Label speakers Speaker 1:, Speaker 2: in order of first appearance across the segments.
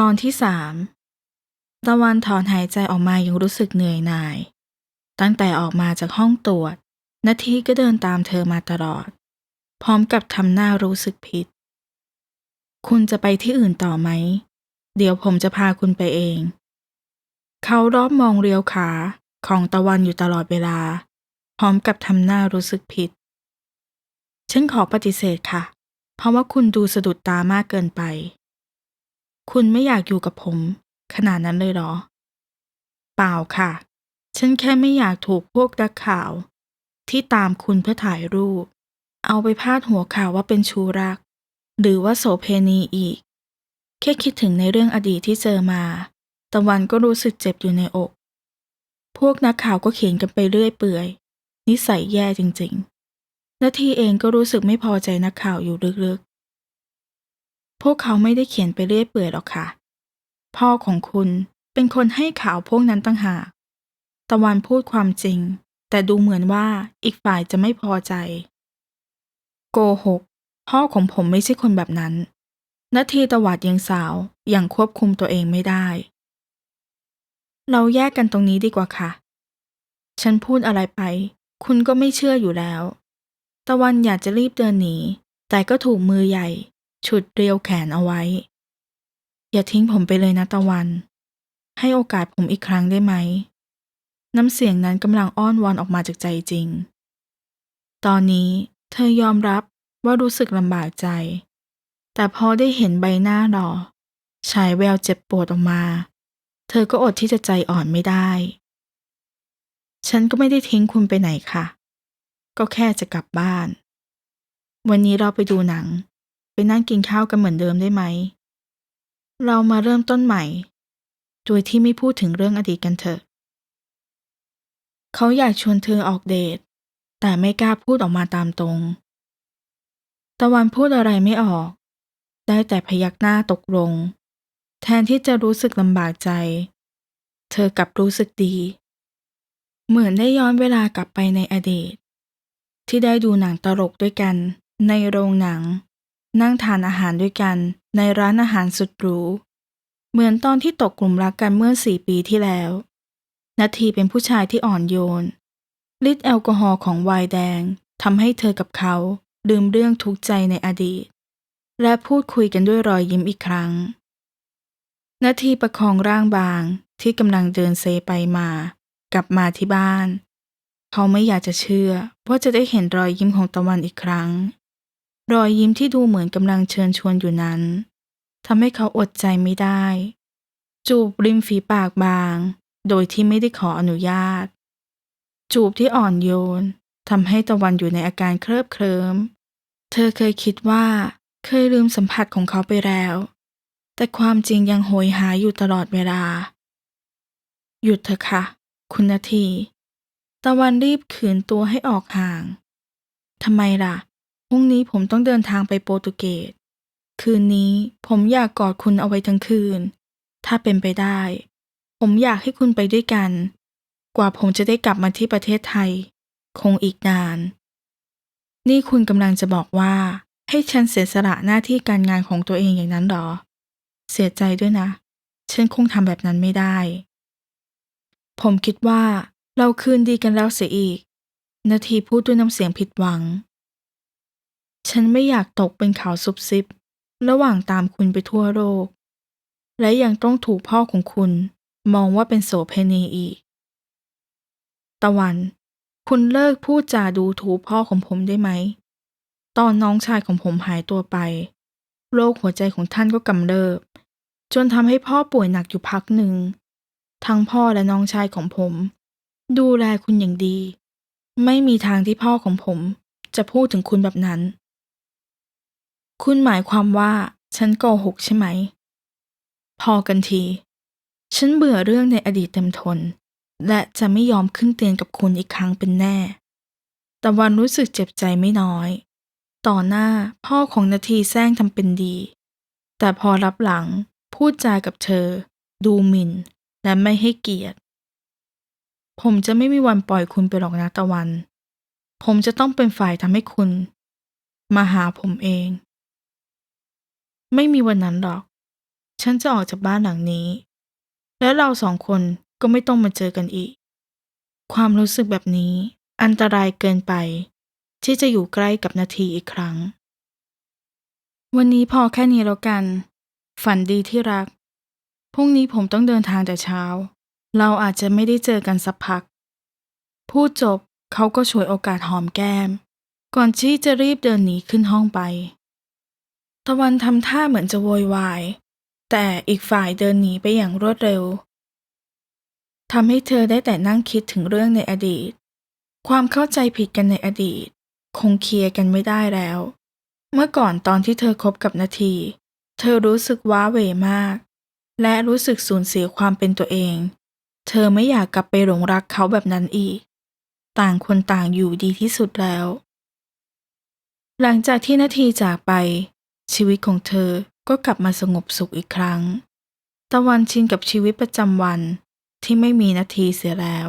Speaker 1: ตอนที่สามตะวันถอนหายใจออกมายังรู้สึกเหนื่อยหน่าย ตั้งแต่ออกมาจากห้องตรวจนาทีก็เดินตามเธอมาตลอด พร้อมกับทำหน้ารู้สึกผิด คุณจะไปที่อื่นต่อไหม เดี๋ยวผมจะพาคุณไปเอง เขารอบมองเรียวขาของตะวันอยู่ตลอดเวลา พร้อมกับทำหน้ารู้สึกผิด ฉันขอปฏิเสธค่ะ เพราะว่าคุณดูสะดุดตามากเกินไป คุณไม่อยากอยู่กับผม ขนาดนั้นเลยเหรอ เปล่าค่ะ ฉันแค่ไม่อยากถูกพวกนักข่าว ที่ตามคุณเพื่อถ่ายรูป เอาไปพาดหัวข่าวว่าเป็นชูรัก หรือว่าโสเพณีอีก แค่คิดถึงในเรื่องอดีตที่เจอมาตะวันก็รู้สึกเจ็บอยู่ในอก พวกนักข่าวก็เขียนกันไปเรื่อยเปื่อย นิสัยแย่จริงๆ นาทีเองก็รู้สึกไม่พอใจนักข่าวอยู่ลึกๆ พวกเขาไม่ได้เขียนไปเรื่อยเปื่อยหรอกค่ะ พ่อของคุณเป็นคนให้ข่าวพวกนั้นตั้งหาก ตะวันพูดความจริง แต่ดูเหมือนว่าอีกฝ่ายจะไม่พอใจ โกหก พ่อของผมไม่ใช่คนแบบนั้นนาทีตวาดยังสาวอย่างควบคุมตัวเองไม่ได้ เราแยกกันตรงนี้ดีกว่าค่ะ ฉันพูดอะไรไป คุณก็ไม่เชื่ออยู่แล้ว ตะวันอยากจะรีบเดินหนี แต่ก็ถูกมือใหญ่ ฉุดเรียวแขนเอาไว้ อย่าทิ้งผมไปเลยนะตะวัน ให้โอกาสผมอีกครั้งได้ไหม น้ำเสียงนั้นกำลังอ้อนวอนออกมาจากใจจริง ตอนนี้เธอยอมรับว่ารู้สึกลำบากใจ แต่พอได้เห็นใบหน้าหล่อฉายแววเจ็บปวดออกมา เธอก็อดที่จะใจอ่อนไม่ได้ ฉันก็ไม่ได้ทิ้งคุณไปไหนค่ะ ก็แค่จะกลับบ้าน วันนี้เราไปดูหนัง ไปนั่งกินข้าวกันเหมือนเดิมได้ไหม เรามาเริ่มต้นใหม่ โดยที่ไม่พูดถึงเรื่องอดีตกันเถอะ เขาอยากชวนเธอออกเดท แต่ไม่กล้าพูดออกมาตามตรง ตะวันพูดอะไรไม่ออก ได้แต่พยักหน้าตกลง แทนที่จะรู้สึกลำบากใจ เธอกลับรู้สึกดี เหมือนได้ย้อนเวลากลับไปในอดีต ที่ได้ดูหนังตลกด้วยกันในโรงหนัง นั่งทานอาหารด้วยกันในร้านอาหารสุดหรู เหมือนตอนที่ตกกลุ่มรักกันเมื่อสี่ปีที่แล้ว นาทีเป็นผู้ชายที่อ่อนโยนฤทธิ์แอลกอฮอล์ของไวน์แดงทำให้เธอกับเขาลืมเรื่องทุกข์ใจในอดีต และพูดคุยกันด้วยรอยยิ้มอีกครั้ง นาทีประคองร่างบางที่กำลังเดินเซไปมา กลับมาที่บ้าน เขาไม่อยากจะเชื่อว่าจะได้เห็นรอยยิ้มของตะวันอีกครั้ง รอยยิ้มที่ดูเหมือนกำลังเชิญชวนอยู่นั้นทำให้เขาอดใจไม่ได้ จูบริมฝีปากบาง โดยที่ไม่ได้ขออนุญาต จูบที่อ่อนโยนทำให้ตะวันอยู่ในอาการเคลิบเคลิ้ม เธอเคยคิดว่าเคยลืมสัมผัสของเขาไปแล้ว แต่ความจริงยังโหยหาอยู่ตลอดเวลา หยุดเถอะค่ะ คุณนาที ตะวันรีบขืนตัวให้ออกห่างทำไมล่ะ พรุ่งนี้ผมต้องเดินทางไปโปรตุเกส คืนนี้ผมอยากกอดคุณเอาไว้ทั้งคืน ถ้าเป็นไปได้ ผมอยากให้คุณไปด้วยกัน กว่าผมจะได้กลับมาที่ประเทศไทย คงอีกนาน นี่คุณกำลังจะบอกว่า ให้ฉันเสียสละหน้าที่การงานของตัวเองอย่างนั้นหรอ เสียใจด้วยนะ ฉันคงทำแบบนั้นไม่ได้ ผมคิดว่าเราคืนดีกันแล้วเสียอีก นาทีพูดด้วยน้ำเสียงผิดหวัง ฉันไม่อยากตกเป็นข่าวซุบซิบ ระหว่างตามคุณไปทั่วโลก และยังต้องถูกพ่อของคุณ มองว่าเป็นโสเพณีอีก ตะวัน คุณเลิกพูดจาดูถูกพ่อของผมได้ไหม ตอนน้องชายของผมหายตัวไป โรคหัวใจของท่านก็กำเริบ จนทำให้พ่อป่วยหนักอยู่พักหนึ่ง ทั้งพ่อและน้องชายของผม ดูแลคุณอย่างดี ไม่มีทางที่พ่อของผมจะพูดถึงคุณแบบนั้น คุณหมายความว่าฉันโกหกใช่ไหม พอกันที ฉันเบื่อเรื่องในอดีตเต็มทน และจะไม่ยอมขึ้นเตียงกับคุณอีกครั้งเป็นแน่แต่วันรู้สึกเจ็บใจไม่น้อย ต่อหน้าพ่อของนาทีแซงทำเป็นดี แต่พอรับหลังพูดจากับเธอ ดูหมิ่น และไม่ให้เกียรติ ผมจะไม่มีวันปล่อยคุณไปหรอกนะตะวัน ผมจะต้องเป็นฝ่ายทำให้คุณ มาหาผมเอง ไม่มีวันนั้นหรอก ฉันจะออกจากบ้านหลังนี้ และเราสองคนก็ไม่ต้องมาเจอกันอีก ความรู้สึกแบบนี้ อันตรายเกินไป ที่จะอยู่ใกล้กับนาทีอีกครั้ง วันนี้พอแค่นี้แล้วกัน ฝันดีที่รัก พรุ่งนี้ผมต้องเดินทางแต่เช้า เราอาจจะไม่ได้เจอกันสักพัก พูดจบเขาก็ฉวยโอกาสหอมแก้ม ก่อนที่จะรีบเดินหนีขึ้นห้องไป ตะวันทำท่าเหมือนจะโวยวาย แต่อีกฝ่ายเดินหนีไปอย่างรวดเร็วทำให้เธอได้แต่นั่งคิดถึงเรื่องในอดีต ความเข้าใจผิดกันในอดีต คงเคลียร์กันไม่ได้แล้ว เมื่อก่อนตอนที่เธอคบกับนาที เธอรู้สึกว้าเหวมาก และรู้สึกสูญเสียความเป็นตัวเอง เธอไม่อยากกลับไปหลงรักเขาแบบนั้นอีก ต่างคนต่างอยู่ดีที่สุดแล้ว หลังจากที่นาทีจากไป ชีวิตของเธอก็กลับมาสงบสุขอีกครั้ง ตะวันชินกับชีวิตประจำวันที่ไม่มีนาทีเสียแล้ว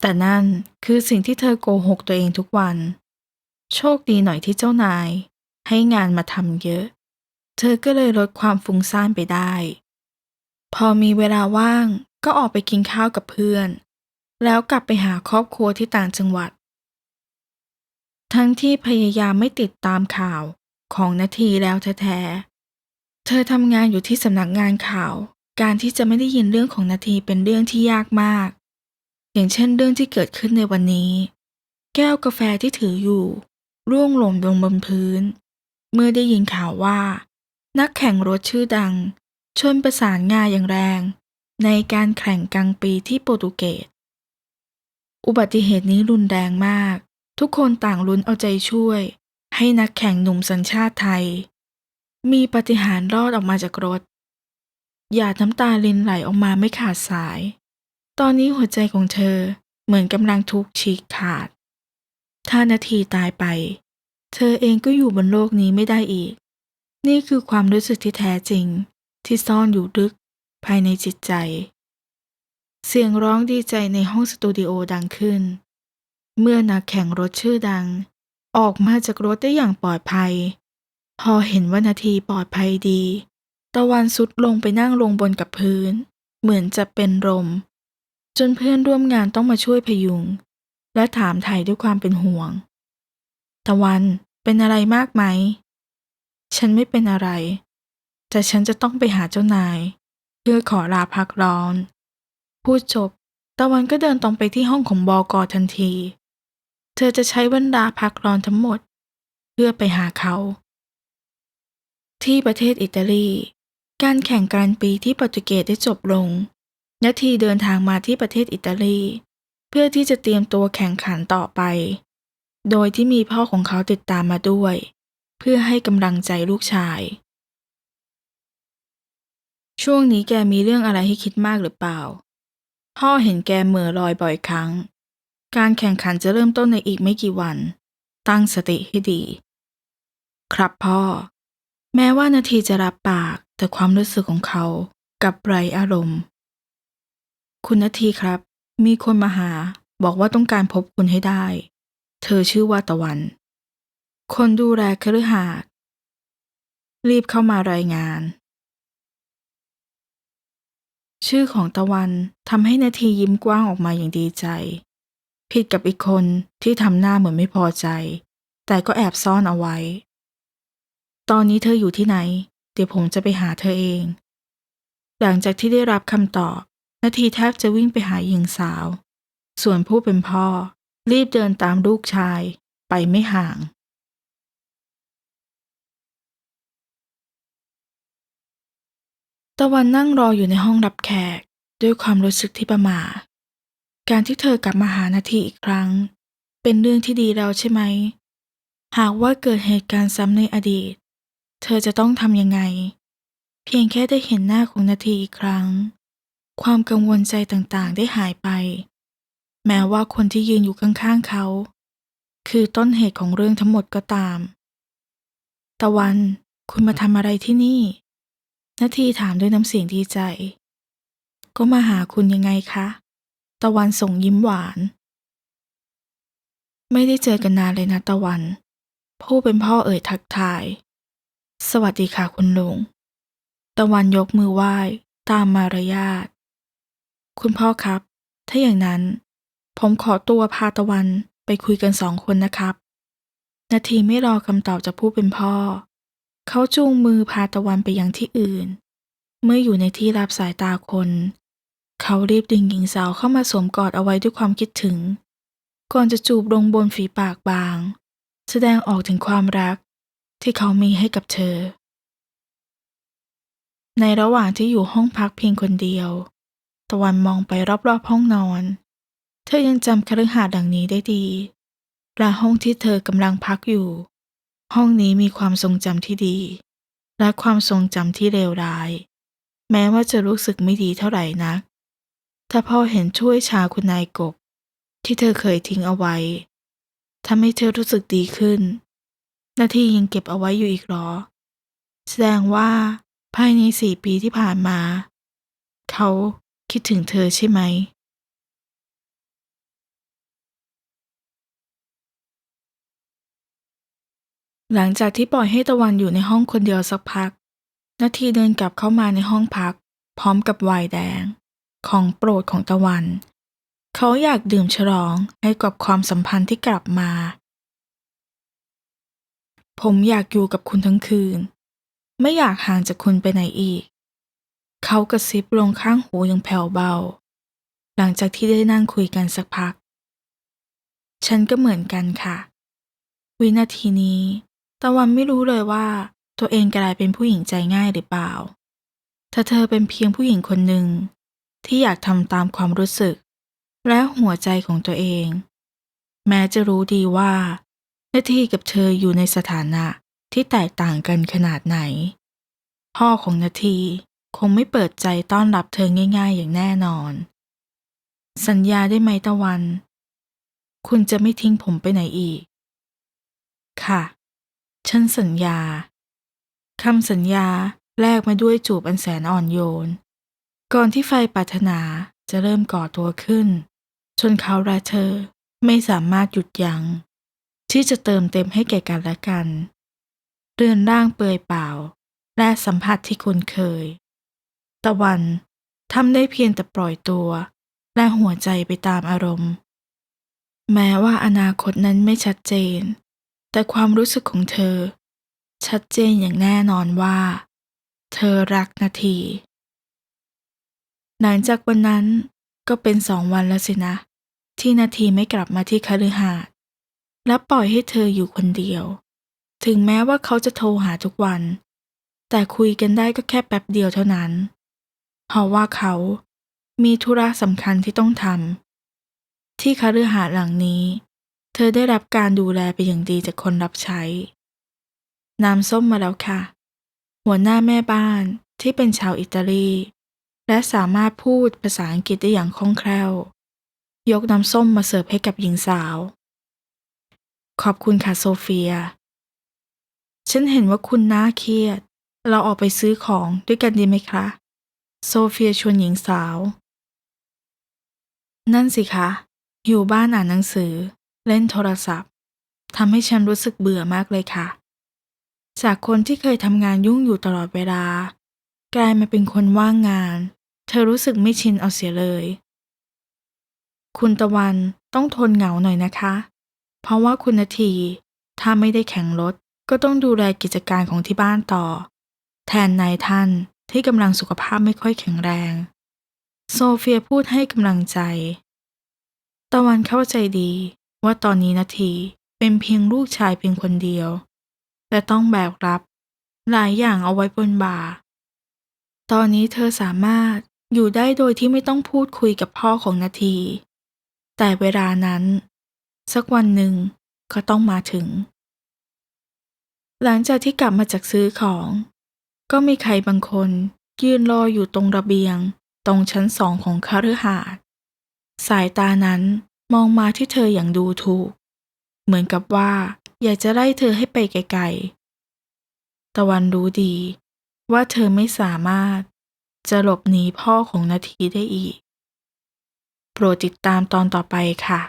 Speaker 1: แต่นั่นคือสิ่งที่เธอโกหกตัวเองทุกวัน โชคดีหน่อยที่เจ้านาย ให้งานมาทำเยอะ เธอก็เลยลดความฟุ้งซ่านไปได้ พอมีเวลาว่างก็ออกไปกินข้าวกับเพื่อน แล้วกลับไปหาครอบครัวที่ต่างจังหวัด ทั้งที่พยายามไม่ติดตามข่าว ของนาทีแล้วแท้ๆ เธอทำงานอยู่ที่สำนักงานข่าว การที่จะไม่ได้ยินเรื่องของนาทีเป็นเรื่องที่ยากมาก อย่างเช่นเรื่องที่เกิดขึ้นในวันนี้ แก้วกาแฟที่ถืออยู่ ร่วงหล่นลงบนพื้น เมื่อได้ยินข่าวว่า นักแข่งรถชื่อดัง ชนประสานงาอย่างแรง ในการแข่งกลางปีที่โปรตุเกสอุบัติเหตุนี้รุนแรงมาก ทุกคนต่างลุ้นเอาใจช่วย ให้นักแข่งหนุ่มสัญชาติไทย มีปฏิหาร์รอดออกมาจากรถ หยาดน้ำตาลินไหลออกมาไม่ขาดสาย ตอนนี้หัวใจของเธอเหมือนกำลังทุกฉีกขาด ถ้านาทีตายไป เธอเองก็อยู่บนโลกนี้ไม่ได้อีก นี่คือความรู้สึกที่แท้จริงที่ซ่อนอยู่ลึกภายในจิตใจ เสียงร้องดีใจในห้องสตูดิโอดังขึ้น เมื่อนักแข่งรถชื่อดัง ออกมาจากรถได้อย่างปลอดภัย พอเห็นว่านาทีปลอดภัยดี ตะวันสุดลงไปนั่งลงบนกับพื้น เหมือนจะเป็นลมจนเพื่อนร่วมงานต้องมาช่วยพยุง และถามไถ่ด้วยความเป็นห่วง ตะวันเป็นอะไรมากไหม ฉันไม่เป็นอะไร แต่ฉันจะต้องไปหาเจ้านาย เพื่อขอลาพักร้อน พูดจบ ตะวันก็เดินตรงไปที่ห้องของบอกอทันที เธอจะใช้วันลาพักร้อนทั้งหมด เพื่อไปหาเขา ที่ประเทศอิตาลี การแข่งการปีที่โปรตุเกสได้จบลงนาทีเดินทางมาที่ประเทศอิตาลี เพื่อที่จะเตรียมตัวแข่งขันต่อไป โดยที่มีพ่อของเขาติดตามมาด้วย เพื่อให้กำลังใจลูกชาย ช่วงนี้แกมีเรื่องอะไรให้คิดมากหรือเปล่า พ่อเห็นแกเหม่อลอยบ่อยครั้ง การแข่งขันจะเริ่มต้นในอีกไม่กี่วัน ตั้งสติให้ดี ครับพ่อ แม้ว่านาทีจะรับปาก แต่ความรู้สึกของเขากับไรอารมณ์ คุณนาทีครับ มีคนมาหาบอกว่าต้องการพบคุณให้ได้ เธอชื่อว่าตะวัน คนดูแลคฤหาสน์รีบเข้ามารายงาน ชื่อของตะวันทำให้นาทียิ้มกว้างออกมาอย่างดีใจ ผิดกับอีกคนที่ทำหน้าเหมือนไม่พอใจ แต่ก็แอบซ่อนเอาไว้ ตอนนี้เธออยู่ที่ไหน เดี๋ยวผมจะไปหาเธอเอง หลังจากที่ได้รับคำตอบ นาทีแทบจะวิ่งไปหาหญิงสาว ส่วนผู้เป็นพ่อ รีบเดินตามลูกชาย ไปไม่ห่าง ตะวันนั่งรออยู่ในห้องรับแขก ด้วยความรู้สึกที่ประหม่า การที่เธอกลับมาหานาทีอีกครั้ง เป็นเรื่องที่ดีแล้วใช่ไหม หากว่าเกิดเหตุการณ์ซ้ำในอดีต เธอจะต้องทำยังไง เพียงแค่ได้เห็นหน้าของนาทีอีกครั้ง ความกังวลใจต่างๆได้หายไป แม้ว่าคนที่ยืนอยู่ข้างๆเขา คือต้นเหตุของเรื่องทั้งหมดก็ตาม ตะวันคุณมาทำอะไรที่นี่ นาทีถามด้วยน้ำเสียงดีใจ ก็มาหาคุณยังไงคะ ตะวันส่งยิ้มหวาน ไม่ได้เจอกันนานเลยนะตะวัน ผู้เป็นพ่อเอ่ยทักทาย สวัสดีค่ะคุณลุง ตะวันยกมือไหว้ตามมารยาท คุณพ่อครับ ถ้าอย่างนั้น ผมขอตัวพาตะวันไปคุยกันสองคนนะครับ นาทีไม่รอคำตอบจากผู้เป็นพ่อ เขาจูงมือพาตะวันไปยังที่อื่น เมื่ออยู่ในที่รับสายตาคน เขารีบดึงหญิงสาวเข้ามาสวมกอดเอาไว้ด้วยความคิดถึง ก่อนจะจูบลงบนฝีปากบาง แสดงออกถึงความรักที่เขามีให้กับเธอ ในระหว่างที่อยู่ห้องพักเพียงคนเดียว ตะวันมองไปรอบๆห้องนอน เธอยังจำคฤหาสน์หลังนี้ได้ดี และห้องที่เธอกำลังพักอยู่ ห้องนี้มีความทรงจำที่ดี และความทรงจำที่เลวร้าย แม้ว่าจะรู้สึกไม่ดีเท่าไหร่นัก ถ้าพ่อเห็นช่วยชาคุณนายกบ ที่เธอเคยทิ้งเอาไว้ทำให้เธอรู้สึกดีขึ้น นาทียังเก็บเอาไว้อยู่อีกหรอ แสดงว่าภายในสี่ปีที่ผ่านมา เขาคิดถึงเธอใช่ไหม หลังจากที่ปล่อยให้ตะวันอยู่ในห้องคนเดียวสักพัก นาทีเดินกลับเข้ามาในห้องพัก พร้อมกับไวน์แดง ของโปรดของตะวัน เขาอยากดื่มฉลองให้กับความสัมพันธ์ที่กลับมา ผมอยากอยู่กับคุณทั้งคืน ไม่อยากห่างจากคุณไปไหนอีก เขากระซิบลงข้างหูอย่างแผ่วเบา หลังจากที่ได้นั่งคุยกันสักพัก ฉันก็เหมือนกันค่ะ วินาทีนี้ ตะวันไม่รู้เลยว่าตัวเองกลายเป็นผู้หญิงใจง่ายหรือเปล่าถ้าเธอเป็นเพียงผู้หญิงคนหนึ่ง ที่อยากทำตามความรู้สึก และหัวใจของตัวเอง แม้จะรู้ดีว่านาทีกับเธออยู่ในสถานะที่แตกต่างกันขนาดไหน พ่อของนาทีคงไม่เปิดใจต้อนรับเธอง่าย ๆ อย่างแน่นอน สัญญาได้ไหมตะวัน คุณจะไม่ทิ้งผมไปไหนอีก ค่ะ ฉันสัญญาคำสัญญาแลกมาด้วยจูบอันแสนอ่อนโยน ก่อนที่ไฟปรารถนาจะเริ่มก่อตัวขึ้น จนเขาและเธอไม่สามารถหยุดยัง้งที่จะเติมเต็มให้แก่กันและกัน เรือนร่างเปลือยเปล่า และสัมผัสที่คุ้นเคย ตะวันทำได้เพียงแต่ปล่อยตัว และหัวใจไปตามอารมณ์ แม้ว่าอนาคตนั้นไม่ชัดเจน แต่ความรู้สึกของเธอ ชัดเจนอย่างแน่นอนว่า เธอรักนาที หลังจากวันนั้นก็เป็นสองวันแล้วสินะ ที่นาทีไม่กลับมาที่คฤหาสน์และปล่อยให้เธออยู่คนเดียว ถึงแม้ว่าเขาจะโทรหาทุกวัน แต่คุยกันได้ก็แค่แป๊บเดียวเท่านั้นเพราะว่าเขามีธุระสำคัญที่ต้องทำที่คฤหาสน์หลังนี้ เธอได้รับการดูแลเป็นอย่างดีจากคนรับใช้น้ำส้มมาแล้วค่ะ หัวหน้าแม่บ้านที่เป็นชาวอิตาลี และสามารถพูดภาษาอังกฤษได้อย่างคล่องแคล่ว ยกน้ำส้มมาเสิร์ฟให้กับหญิงสาว ขอบคุณค่ะโซเฟีย ฉันเห็นว่าคุณน่าเครียด เราออกไปซื้อของด้วยกันดีไหมคะ โซเฟียชวนหญิงสาว นั่นสิคะ อยู่บ้านอ่านหนังสือ เล่นโทรศัพท์ทำให้ฉันรู้สึกเบื่อมากเลยค่ะ จากคนที่เคยทำงานยุ่งอยู่ตลอดเวลา กลายมาเป็นคนว่างงาน เธอรู้สึกไม่ชินเอาเสียเลย คุณตะวันต้องทนเหงาหน่อยนะคะ เพราะว่าคุณนาที ถ้าไม่ได้แข่งรถ ก็ต้องดูแลกิจการของที่บ้านต่อ แทนนายท่านที่กำลังสุขภาพไม่ค่อยแข็งแรง โซเฟียพูดให้กำลังใจ ตะวันเข้าใจดีว่าตอนนี้นาทีเป็นเพียงลูกชายเพียงคนเดียวและต้องแบกรับ หลายอย่างเอาไว้บนบ่า ตอนนี้เธอสามารถ อยู่ได้โดยที่ไม่ต้องพูดคุยกับพ่อของนาที แต่เวลานั้น สักวันหนึ่งก็ต้องมาถึง หลังจากที่กลับมาจากซื้อของ ก็มีใครบางคนยืนรออยู่ตรงระเบียง ตรงชั้นสองของคาฤหาสน์สายตานั้นมองมาที่เธออย่างดูถูก เหมือนกับว่า อยากจะไล่เธอให้ไปไกลๆ ตะวันรู้ดี ว่าเธอไม่สามารถ จะหลบหนีพ่อของนาทีได้อีก โปรดติดตามตอนต่อไปค่ะ